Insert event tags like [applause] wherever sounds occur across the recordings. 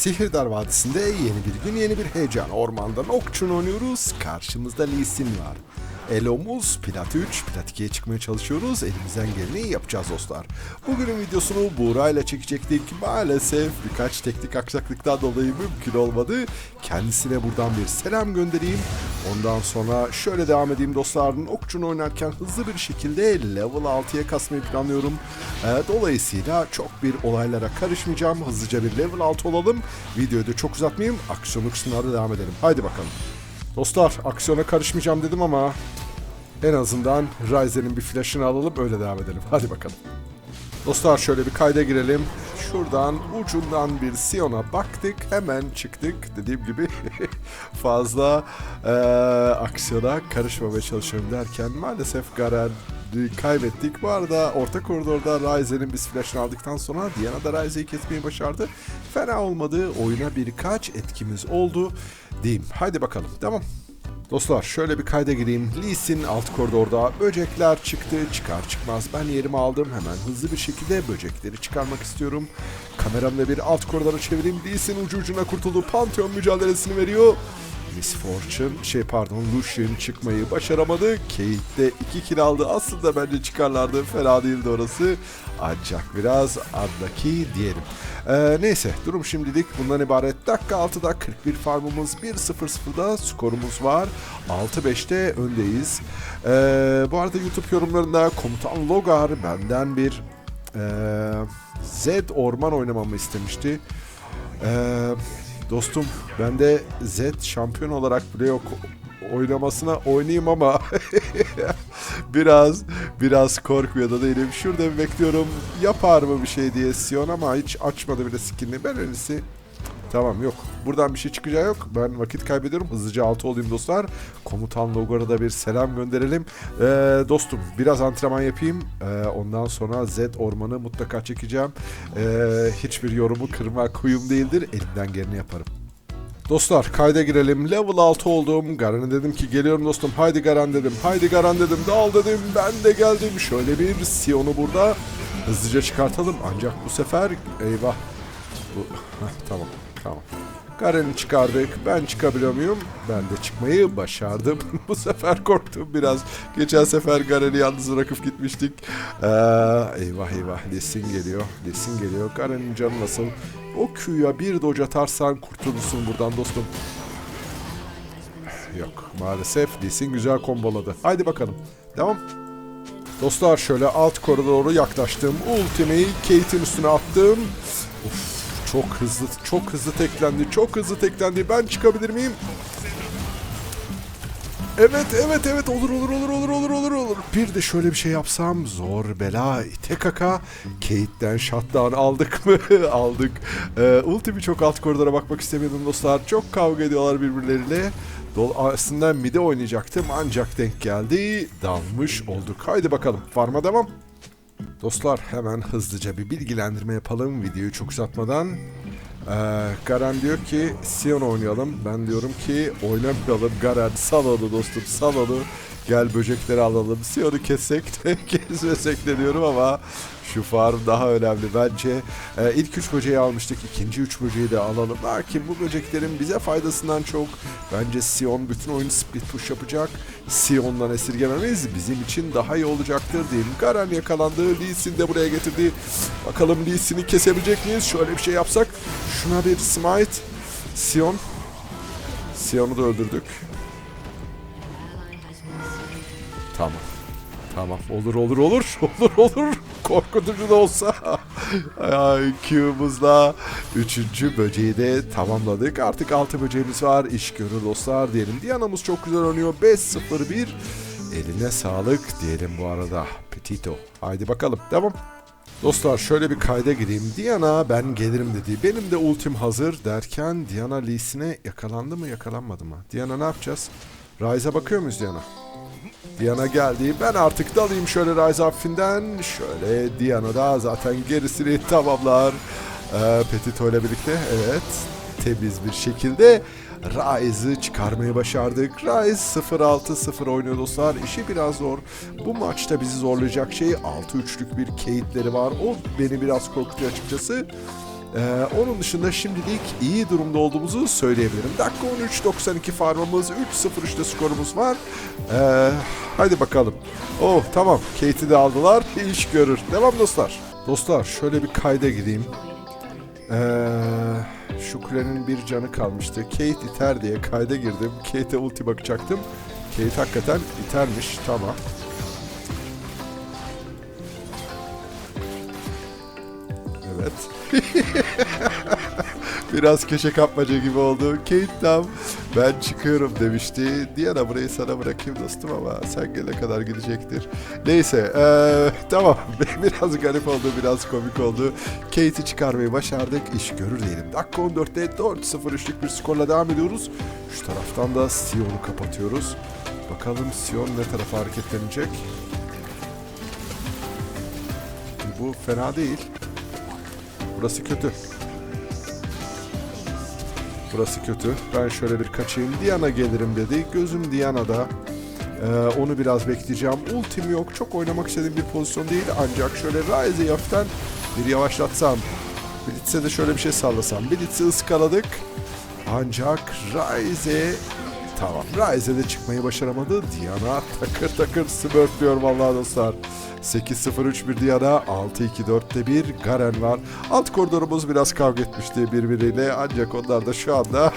Sihirdar Vadisi'nde yeni bir gün yeni bir heyecan. Ormandan okçun oynuyoruz. Karşımızda Lee Sin var. Elomuz Plat 3, Plat 2'ye çıkmaya çalışıyoruz. Elimizden geleni yapacağız dostlar. Bugünün videosunu Buğra ile çekecektik. Maalesef birkaç teknik aksaklıktan dolayı mümkün olmadı. Kendisine buradan bir selam göndereyim. Ondan sonra şöyle devam edeyim dostlarım. Okçunu oynarken hızlı bir şekilde level 6'ya kasmayı planlıyorum. Ee, dolayısıyla çok bir olaylara karışmayacağım. Hızlıca bir level 6 olalım. Videoyu da çok uzatmayayım. Aksiyonlu kısımlarda devam edelim. Haydi bakalım. Dostlar aksiyona karışmayacağım dedim ama en azından Ryzen'in bir flash'ını alalım öyle devam edelim. Hadi bakalım. Dostlar şöyle bir kayda girelim. Şuradan ucundan bir Sion'a baktık. Hemen çıktık. Dediğim gibi [laughs] fazla eee, aksiyona karışmamaya çalışıyorum derken maalesef Garen kaybettik. Bu arada orta koridorda Ryzen'in biz flash'ını aldıktan sonra Diana da Ryzen'i kesmeyi başardı. Fena olmadı. Oyuna birkaç etkimiz oldu diyeyim. Haydi bakalım. Tamam. Dostlar şöyle bir kayda gireyim. Lee Sin alt koridorda böcekler çıktı. Çıkar çıkmaz ben yerimi aldım. Hemen hızlı bir şekilde böcekleri çıkarmak istiyorum. Kameramla bir alt koridora çevireyim. Lee Sin ucu ucuna kurtuldu. Pantheon mücadelesini veriyor. Miss Fortune, şey pardon Lucian çıkmayı başaramadı. Kate de 2 kill aldı. Aslında bence çıkarlardı. Fena değildi orası. Ancak biraz andaki diyelim. Ee, neyse durum şimdilik bundan ibaret. Dakika 6'da 41 farmımız 1-0-0'da skorumuz var. 6-5'te öndeyiz. Ee, bu arada YouTube yorumlarında komutan Logar benden bir ee, Z orman oynamamı istemişti. Ee, dostum ben de Z şampiyon olarak yok oynamasına oynayayım ama [laughs] biraz biraz korkuyor da değilim. Şurada bekliyorum yapar mı bir şey diye Sion ama hiç açmadı bile skinini. Ben en Tamam yok. Buradan bir şey çıkacağı yok. Ben vakit kaybediyorum. Hızlıca altı olayım dostlar. Komutan Logar'a da bir selam gönderelim. Ee, dostum biraz antrenman yapayım. Ee, ondan sonra Z ormanı mutlaka çekeceğim. Ee, hiçbir yorumu kırma kuyum değildir. Elimden geleni yaparım. Dostlar kayda girelim. Level 6 oldum. Garen'e dedim ki geliyorum dostum. Haydi Garen dedim. Haydi Garen dedim. Dal dedim. Ben de geldim. Şöyle bir Sion'u burada hızlıca çıkartalım. Ancak bu sefer eyvah. Bu, [laughs] tamam tamam. Garen'i çıkardık. Ben çıkabiliyor muyum? Ben de çıkmayı başardım. [laughs] bu sefer korktum biraz. Geçen sefer Garen'i yalnız bırakıp gitmiştik. Ee, eyvah eyvah. Lesin geliyor. Lesin geliyor. Garen'in canı nasıl? O Q'ya bir doge atarsan kurtulursun buradan dostum. Yok maalesef Lesin güzel komboladı. Haydi bakalım. Devam. Dostlar şöyle alt koridora doğru yaklaştım. Ultimeyi Kate'in üstüne attım. Uf, çok hızlı, çok hızlı teklendi, çok hızlı teklendi. Ben çıkabilir miyim? Evet, evet, evet. Olur, olur, olur, olur, olur, olur, olur. Bir de şöyle bir şey yapsam. Zor bela. TKK. Kate'den shutdown aldık mı? [laughs] aldık. Ee, Ultimi çok alt koridora bakmak istemiyordum dostlar. Çok kavga ediyorlar birbirleriyle. Dol aslında mide oynayacaktım ancak denk geldi. Dalmış olduk. Haydi bakalım. Farma devam. Dostlar hemen hızlıca bir bilgilendirme yapalım videoyu çok uzatmadan. Ee, Garen diyor ki Sion oynayalım. Ben diyorum ki oynamayalım Garen sal onu dostum sal onu. Gel böcekleri alalım. Sion'u kessek de [laughs] kesmesek de diyorum ama şu farm daha önemli bence. Ee, ilk üç böceği almıştık. ikinci üç böceği de alalım. Lakin bu böceklerin bize faydasından çok bence Sion bütün oyunu split push yapacak. Sion'dan esirgememiz bizim için daha iyi olacaktır diyelim. Garen yakalandı. Lee Sin de buraya getirdi. Bakalım Lee Sin'i kesebilecek miyiz? Şöyle bir şey yapsak. Şuna bir smite. Sion. Sion'u da öldürdük. Tamam. Tamam. Olur olur olur. [laughs] Olur olur. Korkutucu da olsa. Q'muzla üçüncü böceği de tamamladık. Artık altı böceğimiz var. İş görür dostlar diyelim. Diana'mız çok güzel oynuyor. 5-0-1 eline sağlık diyelim bu arada. Petito. Haydi bakalım. Devam. Dostlar şöyle bir kayda gireyim. Diana ben gelirim dedi. Benim de ultim hazır derken Diana Lee'sine yakalandı mı yakalanmadı mı? Diana ne yapacağız? Ryze'a bakıyor muyuz Diana? Diana geldi. Ben artık dalayım şöyle Rise Affin'den. Şöyle Diana da zaten gerisini tamamlar. Ee, Petito ile birlikte evet temiz bir şekilde Rise'ı çıkarmayı başardık. Rise 0-6-0 oynuyor dostlar. İşi biraz zor. Bu maçta bizi zorlayacak şey 6-3'lük bir Kate'leri var. O beni biraz korkutuyor açıkçası. Ee, onun dışında şimdilik iyi durumda olduğumuzu söyleyebilirim. Dakika 13.92 farmımız, 3-0-3'te skorumuz var. Ee, hadi bakalım. Oh tamam, Kate'i de aldılar. İş görür. Devam dostlar. Dostlar şöyle bir kayda gireyim. Ee, şu kulenin bir canı kalmıştı. Kate iter diye kayda girdim. Kate'e ulti bakacaktım. Kate hakikaten itermiş. Tamam. Evet. Biraz köşe kapmaca gibi oldu. Kate tam ben çıkıyorum demişti. Diana burayı sana bırakayım dostum ama sen gelene kadar gidecektir. Neyse eee, tamam [laughs] biraz garip oldu biraz komik oldu. Kate'i çıkarmayı başardık. İş görür diyelim. Dakika 14'te 4-0-3'lük bir skorla devam ediyoruz. Şu taraftan da Sion'u kapatıyoruz. Bakalım Sion ne tarafa hareketlenecek. Bu fena değil. Burası kötü. Burası kötü. Ben şöyle bir kaçayım. Diana gelirim dedi. Gözüm Diana'da. Ee, onu biraz bekleyeceğim. Ultim yok. Çok oynamak istediğim bir pozisyon değil. Ancak şöyle Ryze'i hafiften bir yavaşlatsam. Blitz'e de şöyle bir şey sallasam. Blitz'i ıskaladık. Ancak Ryze Tamam. Ryze de çıkmayı başaramadı. Diana takır takır smurfluyor vallahi dostlar. 8-0-3 bir Diana, 6-2-4'te bir Garen var. Alt koridorumuz biraz kavga etmişti birbiriyle ancak onlar da şu anda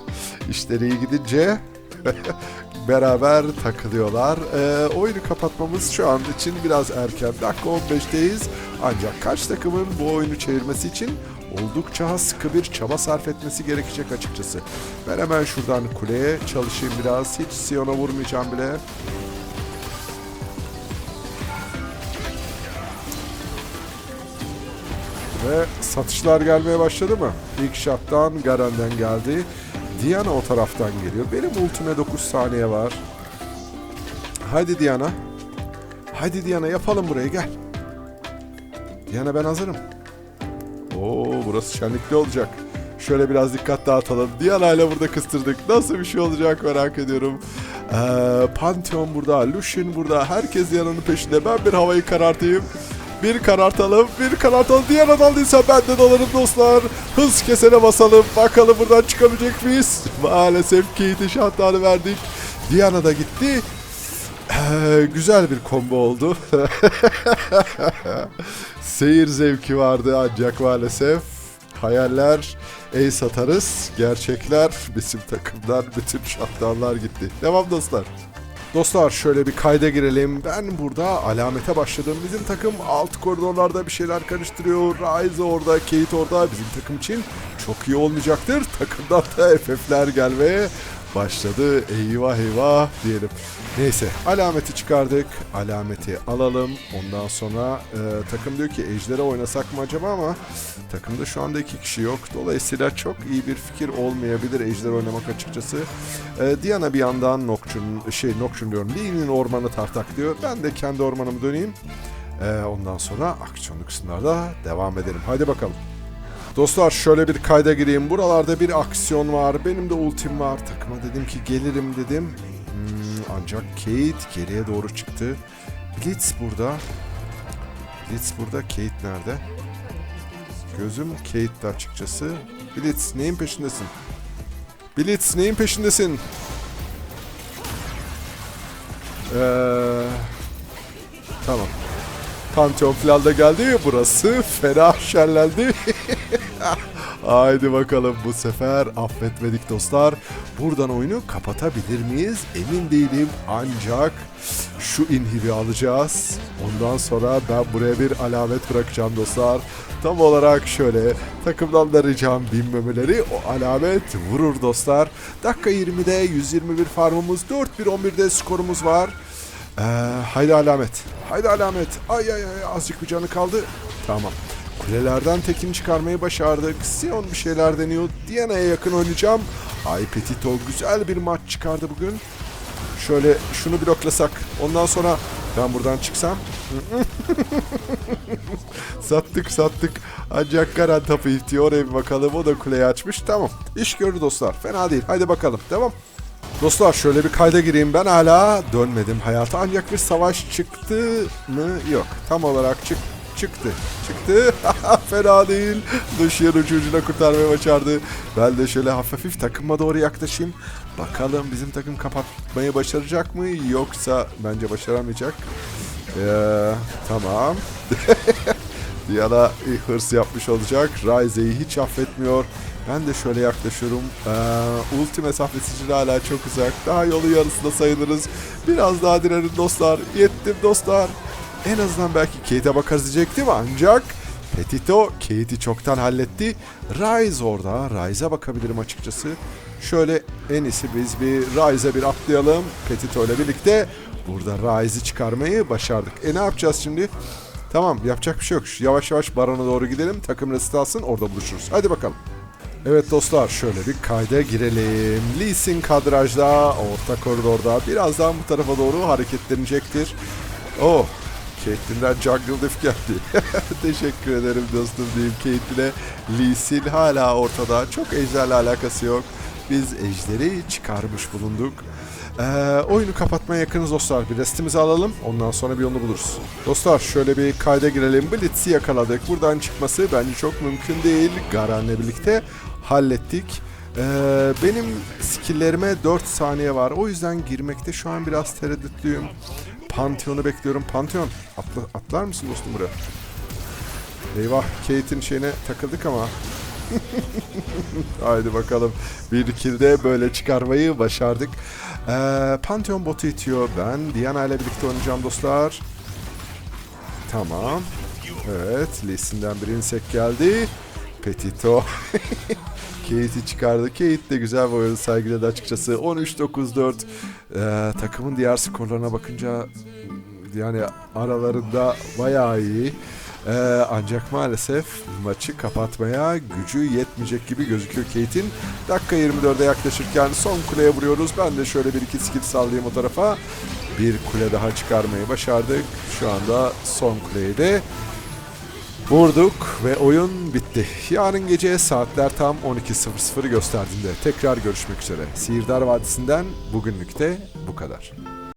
[laughs] işleri iyi gidince [laughs] beraber takılıyorlar. Ee, oyunu kapatmamız şu an için biraz erken. Dakika 15'teyiz. Ancak kaç takımın bu oyunu çevirmesi için oldukça sıkı bir çaba sarf etmesi gerekecek açıkçası. Ben hemen şuradan kuleye çalışayım biraz. Hiç Sion'a vurmayacağım bile. Ve satışlar gelmeye başladı mı? İlk şattan Garen'den geldi. Diana o taraftan geliyor. Benim ultime 9 saniye var. Haydi Diana. Haydi Diana yapalım burayı gel. Diana ben hazırım. Oo burası şenlikli olacak. Şöyle biraz dikkat dağıtalım. Diana ile burada kıstırdık. Nasıl bir şey olacak merak ediyorum. Ee, Pantheon burada, Lucian burada. Herkes Diana'nın peşinde. Ben bir havayı karartayım. Bir karartalım, bir karartalım. Diana daldıysa ben de dalarım dostlar. Hız kesene basalım. Bakalım buradan çıkabilecek miyiz? Maalesef Kate'e şartlarını verdik. Diana da gitti. Ee, güzel bir combo oldu. [laughs] Seyir zevki vardı ancak maalesef. Hayaller ey satarız. Gerçekler bizim takımdan bütün şaptanlar gitti. Devam dostlar. Dostlar şöyle bir kayda girelim. Ben burada alamete başladım. Bizim takım alt koridorlarda bir şeyler karıştırıyor. Ryze orada, Kate orada. Bizim takım için çok iyi olmayacaktır. Takımdan da [laughs] FF'ler gelmeye başladı. Eyvah eyvah diyelim. Neyse alameti çıkardık. Alameti alalım. Ondan sonra e, takım diyor ki ejdere oynasak mı acaba ama takımda şu anda iki kişi yok. Dolayısıyla çok iyi bir fikir olmayabilir ejder oynamak açıkçası. E, Diana bir yandan Nocturne, şey Nocturne diyorum. Lee'nin ormanı tartak diyor. Ben de kendi ormanımı döneyim. E, ondan sonra aksiyonlu kısımlarda devam edelim. Hadi bakalım. Dostlar şöyle bir kayda gireyim. Buralarda bir aksiyon var. Benim de ultim var. Takıma dedim ki gelirim dedim. Ancak Kate geriye doğru çıktı. Blitz burada. Blitz burada. Kate nerede? Gözüm Kate'de açıkçası. Blitz neyin peşindesin? Blitz neyin peşindesin? Eee... Tamam. Pantheon falan da geldi. Burası [laughs] fena şerlendi. [laughs] Haydi bakalım bu sefer affetmedik dostlar. Buradan oyunu kapatabilir miyiz? Emin değilim ancak şu inhibi alacağız. Ondan sonra ben buraya bir alamet bırakacağım dostlar. Tam olarak şöyle takımdan da ricam binmemeleri o alamet vurur dostlar. Dakika 20'de 121 farmımız 4-1-11'de skorumuz var. Ee, haydi alamet. Haydi alamet. Ay ay ay azıcık bir canı kaldı. Tamam. Kulelerden tekini çıkarmayı başardık. Sion bir şeyler deniyor. Diana'ya yakın oynayacağım. Ay Petito güzel bir maç çıkardı bugün. Şöyle şunu bloklasak. Ondan sonra ben buradan çıksam. [laughs] sattık sattık. Ancak Garan tapı itiyor. Oraya bir bakalım. O da kuleyi açmış. Tamam. İş görür dostlar. Fena değil. Haydi bakalım. Devam. Dostlar şöyle bir kayda gireyim. Ben hala dönmedim hayata. Ancak bir savaş çıktı mı? Yok. Tam olarak çık çıktı. Çıktı. [laughs] Fena değil. Dışarı ucu ucuna kurtarmayı başardı. Ben de şöyle hafif takıma doğru yaklaşayım. Bakalım bizim takım kapatmayı başaracak mı? Yoksa bence başaramayacak. Ee, tamam. [laughs] Diana hırs yapmış olacak. Ryze'yi hiç affetmiyor. Ben de şöyle yaklaşıyorum. Ee, ulti mesafesi hala çok uzak. Daha yolu yarısında sayılırız. Biraz daha direnin dostlar. Yettim dostlar. En azından belki Kate'e bakarız diyecektim ancak Petito Kate'i çoktan halletti. Ryze orada. Ryze'a bakabilirim açıkçası. Şöyle en iyisi biz bir Ryze'a bir atlayalım. Petito ile birlikte burada Ryze'i çıkarmayı başardık. E ne yapacağız şimdi? Tamam yapacak bir şey yok. Yavaş yavaş Baron'a doğru gidelim. Takım resit alsın orada buluşuruz. Hadi bakalım. Evet dostlar şöyle bir kayda girelim. Lee Sin kadrajda, orta koridorda. Birazdan bu tarafa doğru hareketlenecektir. Oh, Caitlyn'den Jungle Diff geldi. [laughs] Teşekkür ederim dostum diyeyim Caitlyn'e. Lee Sin hala ortada. Çok ejderle alakası yok. Biz ejderi çıkarmış bulunduk. Ee, oyunu kapatmaya yakınız dostlar. Bir restimizi alalım. Ondan sonra bir yolunu buluruz. Dostlar şöyle bir kayda girelim. Blitz'i yakaladık. Buradan çıkması bence çok mümkün değil. Garen'le birlikte hallettik. Ee, benim skilllerime 4 saniye var. O yüzden girmekte şu an biraz tereddütlüyüm. Pantheon'u bekliyorum. Pantheon atla, atlar mısın dostum buraya? Eyvah Kate'in şeyine takıldık ama [laughs] Haydi bakalım. Bir kilde böyle çıkarmayı başardık. Ee, Pantheon botu itiyor. Ben Diana ile birlikte oynayacağım dostlar. Tamam. Evet. Lee'sinden bir insek geldi. Petito. [laughs] Kate'i çıkardı. Kate de güzel bir oyun sergiledi açıkçası. 13-9-4. Ee, takımın diğer skorlarına bakınca yani aralarında bayağı iyi. Ee, ancak maalesef maçı kapatmaya gücü yetmeyecek gibi gözüküyor Kate'in. Dakika 24'e yaklaşırken son kuleye vuruyoruz. Ben de şöyle bir iki skill sallayayım o tarafa. Bir kule daha çıkarmayı başardık. Şu anda son kuleyi de vurduk ve oyun bitti. Yarın gece saatler tam 12.00 gösterdiğinde tekrar görüşmek üzere. Sihirdar Vadisi'nden bugünlük de bu kadar.